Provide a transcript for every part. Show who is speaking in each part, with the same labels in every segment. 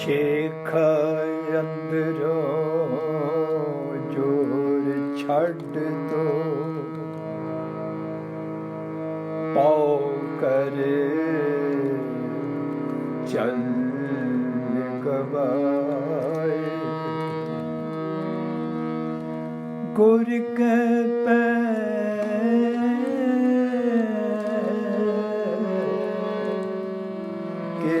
Speaker 1: ਸ਼ੇਖ ਅੰਦਰੋਂ ਜੋਰ ਛੱਡ ਦੋ। ਪਾਉ ਕਰੇ ਚੰਨ ਕਬਾਏ। ਗੁਰ ਕੇ ਪੈ ਕੇ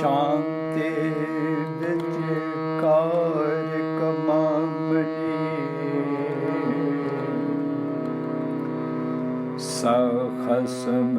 Speaker 1: ਸ਼ਾਂਤੇ ਵਿੱਚ ਕਾਰ ਕਮਾਮਨੀ ਸਖਸਮ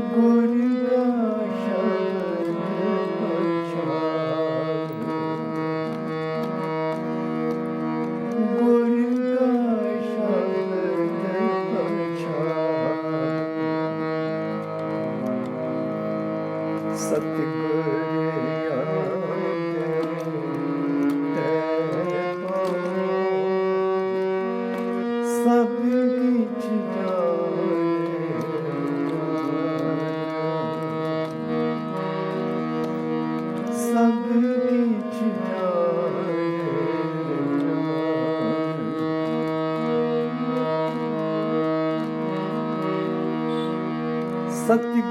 Speaker 1: good. sattık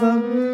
Speaker 1: some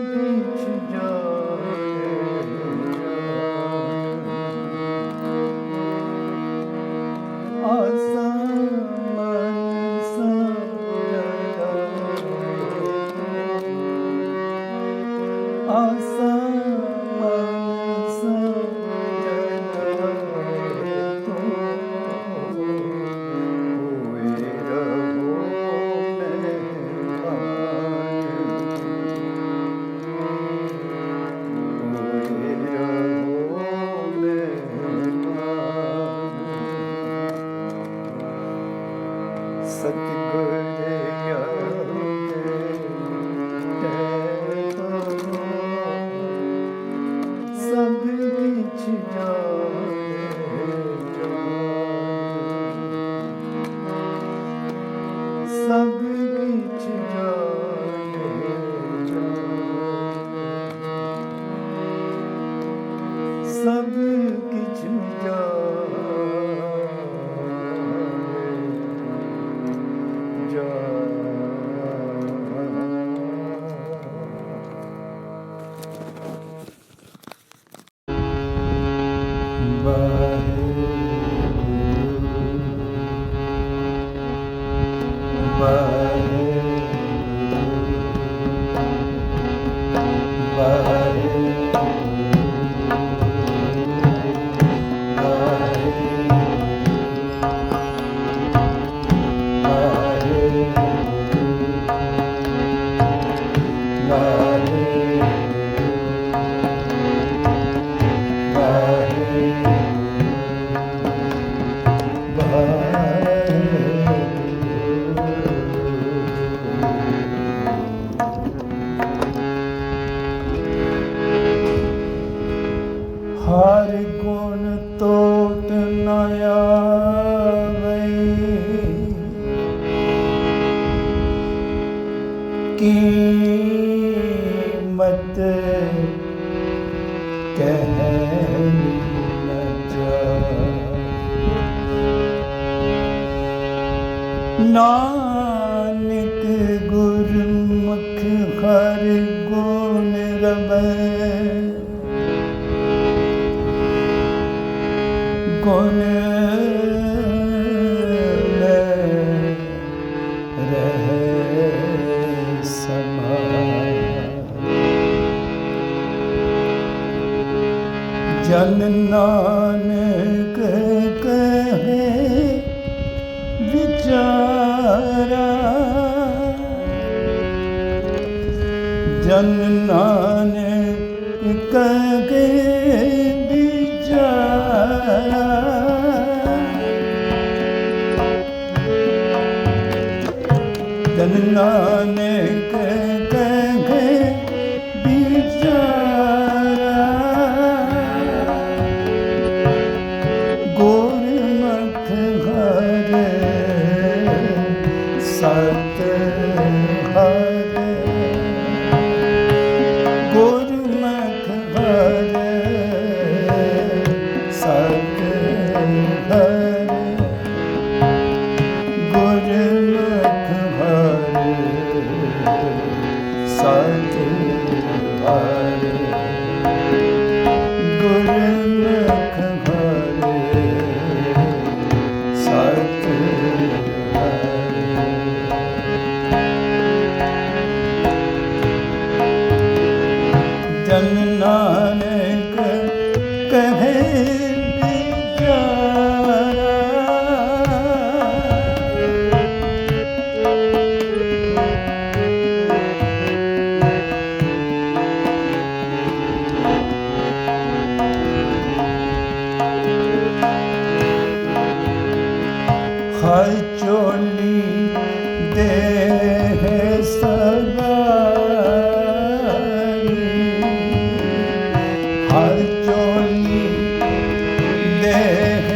Speaker 1: 来 ਹਰ ਗੁਣ ਤੋਤ ਨ ਆਵੇ। ਕੀਮਤ ਕਹਿ ਨ ਜਾ ਨਾ ਜਨ ਨਾਨਕ ਕਹੇ ਵਿਚਾਰਾ। ਜਨ ਨਾਨਕ না ਦੇ